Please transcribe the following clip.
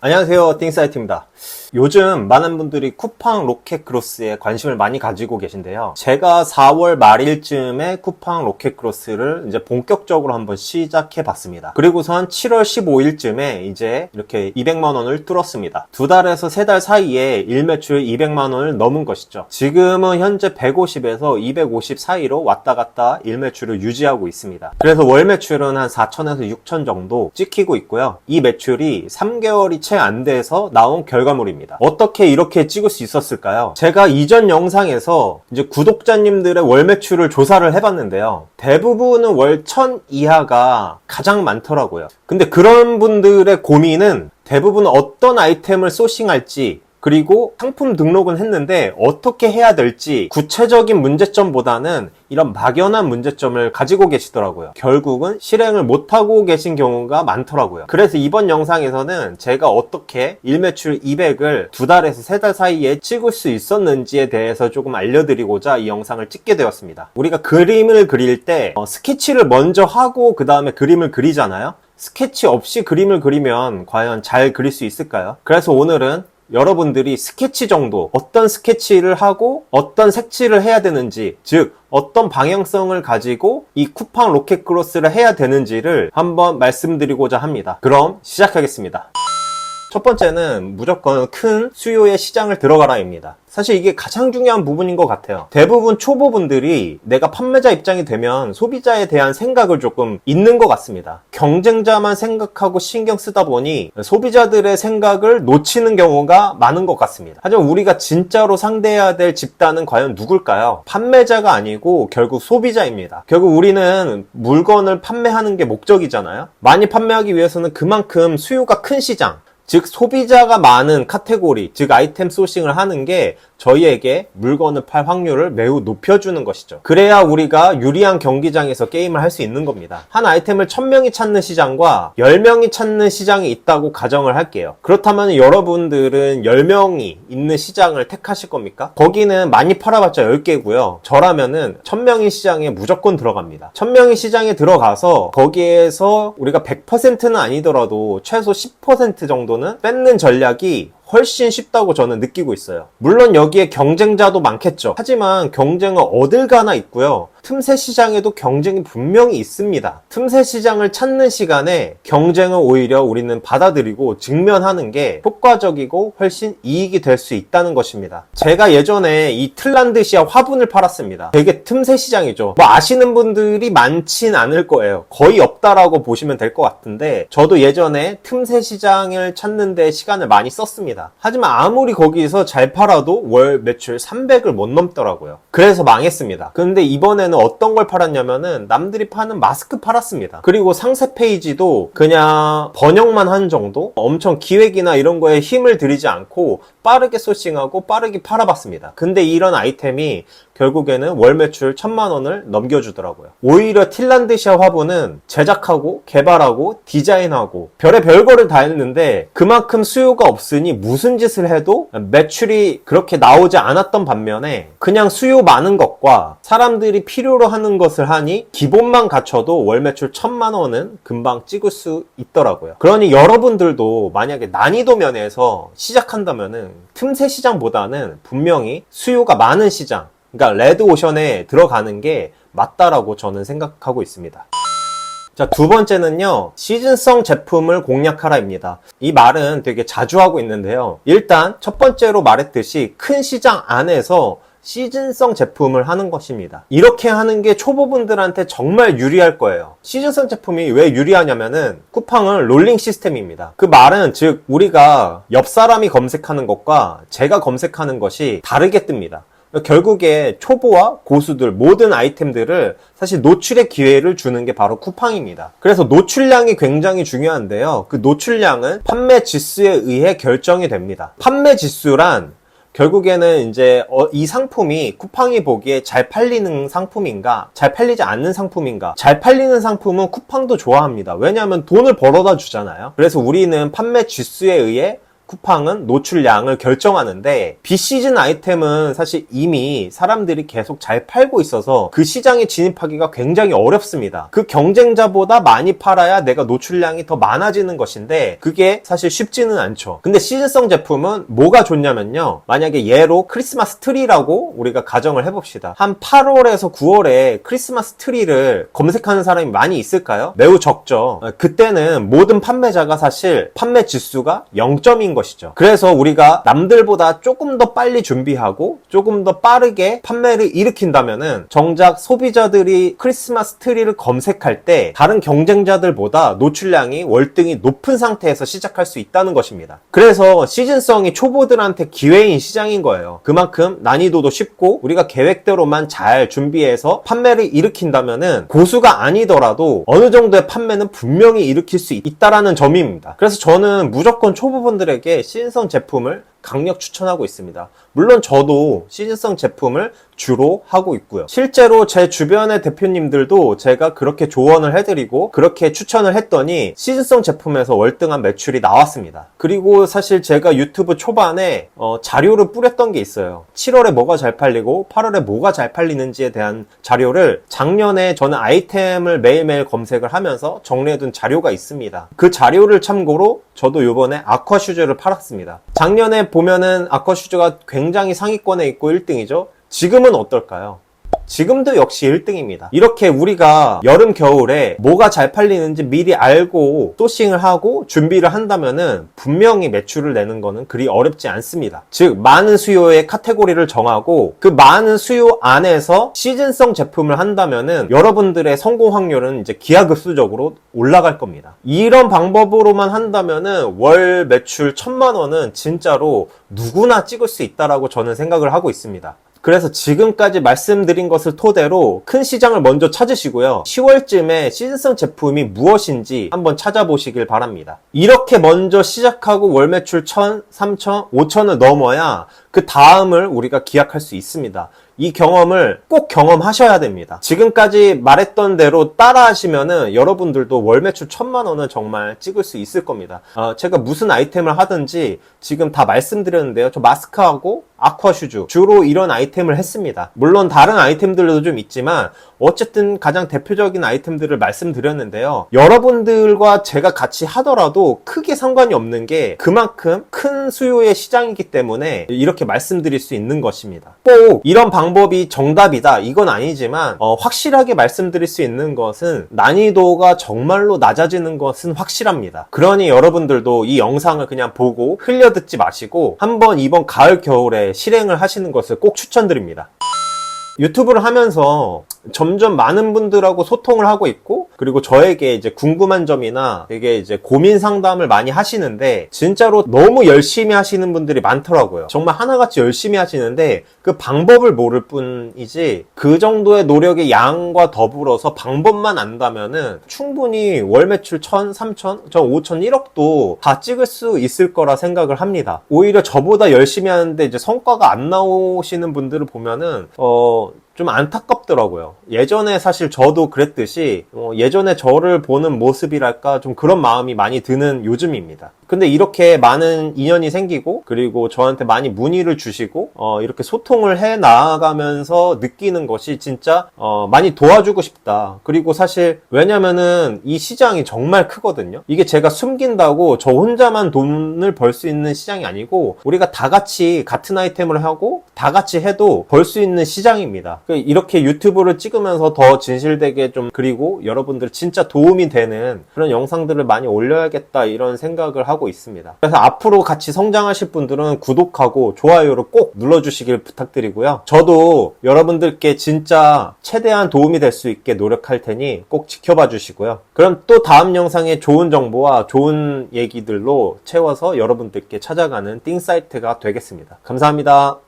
안녕하세요. 띵사이트입니다. 요즘 많은 분들이 쿠팡 로켓 크로스에 관심을 많이 가지고 계신데요. 제가 4월 말일쯤에 쿠팡 로켓 크로스를 이제 본격적으로 한번 시작해 봤습니다. 그리고선 7월 15일쯤에 이제 이렇게 200만 원을 뚫었습니다. 두 달에서 세 달 사이에 일매출 200만 원을 넘은 것이죠. 지금은 현재 150에서 250 사이로 왔다 갔다 일매출을 유지하고 있습니다. 그래서 월 매출은 한 4천에서 6천 정도 찍히고 있고요. 이 매출이 3개월이 채 안 돼서 나온 결과물입니다. 어떻게 이렇게 찍을 수 있었을까요? 제가 이전 영상에서 이제 구독자님들의 월 매출을 조사를 해봤는데요. 대부분은 월 1000 이하가 가장 많더라고요. 근데 그런 분들의 고민은 대부분 어떤 아이템을 소싱할지 그리고 상품 등록은 했는데 어떻게 해야 될지 구체적인 문제점보다는 이런 막연한 문제점을 가지고 계시더라고요. 결국은 실행을 못하고 계신 경우가 많더라고요. 그래서 이번 영상에서는 제가 어떻게 일매출 200을 두 달에서 세 달 사이에 찍을 수 있었는지에 대해서 조금 알려드리고자 이 영상을 찍게 되었습니다. 우리가 그림을 그릴 때 어, 스케치를 먼저 하고 그 다음에 그림을 그리잖아요. 스케치 없이 그림을 그리면 과연 잘 그릴 수 있을까요? 그래서 오늘은 여러분들이 스케치 정도, 어떤 스케치를 하고 어떤 색칠을 해야 되는지, 즉, 어떤 방향성을 가지고 이 쿠팡 로켓 크로스를 해야 되는지를 한번 말씀드리고자 합니다. 그럼 시작하겠습니다. 첫 번째는 무조건 큰 수요의 시장을 들어가라입니다. 사실 이게 가장 중요한 부분인 것 같아요. 대부분 초보분들이 내가 판매자 입장이 되면 소비자에 대한 생각을 조금 잊는 것 같습니다. 경쟁자만 생각하고 신경 쓰다 보니 소비자들의 생각을 놓치는 경우가 많은 것 같습니다. 하지만 우리가 진짜로 상대해야 될 집단은 과연 누굴까요? 판매자가 아니고 결국 소비자입니다. 결국 우리는 물건을 판매하는 게 목적이잖아요. 많이 판매하기 위해서는 그만큼 수요가 큰 시장, 즉 소비자가 많은 카테고리, 즉 아이템 소싱을 하는 게 저희에게 물건을 팔 확률을 매우 높여주는 것이죠. 그래야 우리가 유리한 경기장에서 게임을 할 수 있는 겁니다. 한 아이템을 1000명이 찾는 시장과 10명이 찾는 시장이 있다고 가정을 할게요. 그렇다면 여러분들은 10명이 있는 시장을 택하실 겁니까? 거기는 많이 팔아봤자 10개고요. 저라면은 1000명의 시장에 무조건 들어갑니다. 1000명의 시장에 들어가서 거기에서 우리가 100%는 아니더라도 최소 10% 정도는 뺏는 전략이 훨씬 쉽다고 저는 느끼고 있어요. 물론 여기에 경쟁자도 많겠죠. 하지만 경쟁은 어딜 가나 있고요. 틈새 시장에도 경쟁이 분명히 있습니다. 틈새 시장을 찾는 시간에 경쟁을 오히려 우리는 받아들이고 직면하는 게 효과적이고 훨씬 이익이 될 수 있다는 것입니다. 제가 예전에 이 틀란드시아 화분을 팔았습니다. 되게 틈새 시장이죠. 뭐 아시는 분들이 많진 않을 거예요. 거의 없다라고 보시면 될 것 같은데 저도 예전에 틈새 시장을 찾는데 시간을 많이 썼습니다. 하지만 아무리 거기서 잘 팔아도 월 매출 300을 못 넘더라고요. 그래서 망했습니다. 근데 이번에는 어떤 걸 팔았냐면은 남들이 파는 마스크 팔았습니다. 그리고 상세 페이지도 그냥 번역만 한 정도? 엄청 기획이나 이런 거에 힘을 들이지 않고 빠르게 소싱하고 빠르게 팔아봤습니다. 근데 이런 아이템이 결국에는 월 매출 천만 원을 넘겨주더라고요. 오히려 틸란드시아 화분은 제작하고 개발하고 디자인하고 별의 별거를 다 했는데 그만큼 수요가 없으니 무슨 짓을 해도 매출이 그렇게 나오지 않았던 반면에 그냥 수요 많은 것과 사람들이 필요로 하는 것을 하니 기본만 갖춰도 월 매출 천만 원은 금방 찍을 수 있더라고요. 그러니 여러분들도 만약에 난이도 면에서 시작한다면은 틈새 시장보다는 분명히 수요가 많은 시장 그러니까 레드 오션에 들어가는 게 맞다라고 저는 생각하고 있습니다. 자, 두 번째는요, 시즌성 제품을 공략하라입니다. 이 말은 되게 자주 하고 있는데요. 일단, 첫 번째로 말했듯이 큰 시장 안에서 시즌성 제품을 하는 것입니다. 이렇게 하는 게 초보분들한테 정말 유리할 거예요. 시즌성 제품이 왜 유리하냐면은 쿠팡은 롤링 시스템입니다. 그 말은 즉 우리가 옆 사람이 검색하는 것과 제가 검색하는 것이 다르게 뜹니다. 결국에 초보와 고수들 모든 아이템들을 사실 노출의 기회를 주는 게 바로 쿠팡입니다. 그래서 노출량이 굉장히 중요한데요. 그 노출량은 판매 지수에 의해 결정이 됩니다. 판매 지수란 결국에는 이제 어, 이 상품이 쿠팡이 보기에 잘 팔리는 상품인가, 잘 팔리지 않는 상품인가. 잘 팔리는 상품은 쿠팡도 좋아합니다. 왜냐하면 돈을 벌어다 주잖아요. 그래서 우리는 판매 지수에 의해 쿠팡은 노출량을 결정하는데 비시즌 아이템은 사실 이미 사람들이 계속 잘 팔고 있어서 그 시장에 진입하기가 굉장히 어렵습니다. 그 경쟁자보다 많이 팔아야 내가 노출량이 더 많아지는 것인데 그게 사실 쉽지는 않죠. 근데 시즌성 제품은 뭐가 좋냐면요. 만약에 예로 크리스마스 트리라고 우리가 가정을 해봅시다. 한 8월에서 9월에 크리스마스 트리를 검색하는 사람이 많이 있을까요? 매우 적죠. 어, 그때는 모든 판매자가 사실 판매 지수가 0점인 것이죠. 그래서 우리가 남들보다 조금 더 빨리 준비하고 조금 더 빠르게 판매를 일으킨다면은 정작 소비자들이 크리스마스 트리를 검색할 때 다른 경쟁자들보다 노출량이 월등히 높은 상태에서 시작할 수 있다는 것입니다. 그래서 시즌성이 초보들한테 기회인 시장인 거예요. 그만큼 난이도도 쉽고 우리가 계획대로만 잘 준비해서 판매를 일으킨다면은 고수가 아니더라도 어느 정도의 판매는 분명히 일으킬 수 있다라는 점입니다. 그래서 저는 무조건 초보분들에게 시즌성 제품을 강력 추천하고 있습니다. 물론 저도 시즌성 제품을 주로 하고 있고요. 실제로 제 주변의 대표님들도 제가 그렇게 조언을 해드리고 그렇게 추천을 했더니 시즌성 제품에서 월등한 매출이 나왔습니다. 그리고 사실 제가 유튜브 초반에 어, 자료를 뿌렸던 게 있어요. 7월에 뭐가 잘 팔리고 8월에 뭐가 잘 팔리는지에 대한 자료를 작년에 저는 아이템을 매일매일 검색을 하면서 정리해둔 자료가 있습니다. 그 자료를 참고로 저도 요번에 아쿠아 슈즈를 팔았습니다. 작년에 보면은 아쿠아슈즈가 굉장히 상위권에 있고 1등이죠. 지금은 어떨까요? 지금도 역시 1등입니다. 이렇게 우리가 여름, 겨울에 뭐가 잘 팔리는지 미리 알고 소싱을 하고 준비를 한다면은 분명히 매출을 내는 거는 그리 어렵지 않습니다. 즉, 많은 수요의 카테고리를 정하고 그 많은 수요 안에서 시즌성 제품을 한다면은 여러분들의 성공 확률은 이제 기하급수적으로 올라갈 겁니다. 이런 방법으로만 한다면은 월 매출 천만 원은 진짜로 누구나 찍을 수 있다라고 저는 생각을 하고 있습니다. 그래서 지금까지 말씀드린 것을 토대로 큰 시장을 먼저 찾으시고요. 10월쯤에 시즌성 제품이 무엇인지 한번 찾아보시길 바랍니다. 이렇게 먼저 시작하고 월 매출 1000, 3000, 5000을 넘어야 그 다음을 우리가 기약할 수 있습니다. 이 경험을 꼭 경험하셔야 됩니다. 지금까지 말했던 대로 따라 하시면은 여러분들도 월 매출 천만 원은 정말 찍을 수 있을 겁니다. 어, 제가 무슨 아이템을 하든지 지금 다 말씀드렸는데요. 저 마스크하고 아쿠아슈즈 주로 이런 아이템을 했습니다. 물론 다른 아이템들도 좀 있지만 어쨌든 가장 대표적인 아이템들을 말씀드렸는데요. 여러분들과 제가 같이 하더라도 크게 상관이 없는 게 그만큼 큰 수요의 시장이기 때문에 이렇게 말씀드릴 수 있는 것입니다. 꼭 이런 방 법이 정답이다 이건 아니지만 어, 확실하게 말씀드릴 수 있는 것은 난이도가 정말로 낮아지는 것은 확실합니다. 그러니 여러분들도 이 영상을 그냥 보고 흘려 듣지 마시고 한번 이번 가을 겨울에 실행을 하시는 것을 꼭 추천드립니다. 유튜브를 하면서 점점 많은 분들하고 소통을 하고 있고 그리고 저에게 이제 궁금한 점이나 되게 이제 고민 상담을 많이 하시는데 진짜로 너무 열심히 하시는 분들이 많더라고요. 정말 하나같이 열심히 하시는데 그 방법을 모를 뿐이지 그 정도의 노력의 양과 더불어서 방법만 안다면은 충분히 월 매출 1000, 3000, 저 5000, 1억도 다 찍을 수 있을 거라 생각을 합니다. 오히려 저보다 열심히 하는데 이제 성과가 안 나오시는 분들을 보면은 어 좀 안타깝더라고요. 예전에 사실 저도 그랬듯이 어, 예전에 저를 보는 모습이랄까 좀 그런 마음이 많이 드는 요즘입니다. 근데 이렇게 많은 인연이 생기고 그리고 저한테 많이 문의를 주시고 어, 이렇게 소통을 해 나가면서 느끼는 것이 진짜 어, 많이 도와주고 싶다. 그리고 사실 왜냐면은 이 시장이 정말 크거든요. 이게 제가 숨긴다고 저 혼자만 돈을 벌 수 있는 시장이 아니고 우리가 다 같이 같은 아이템을 하고 다 같이 해도 벌 수 있는 시장입니다. 그 이렇게 유튜브를 찍으면서 더 진실되게 좀 그리고 여러분들 진짜 도움이 되는 그런 영상들을 많이 올려야겠다 이런 생각을 하고 있습니다. 그래서 앞으로 같이 성장하실 분들은 구독하고 좋아요를 꼭 눌러주시길 부탁드리고요. 저도 여러분들께 진짜 최대한 도움이 될 수 있게 노력할 테니 꼭 지켜봐 주시고요. 그럼 또 다음 영상에 좋은 정보와 좋은 얘기들로 채워서 여러분들께 찾아가는 띵사이트가 되겠습니다. 감사합니다.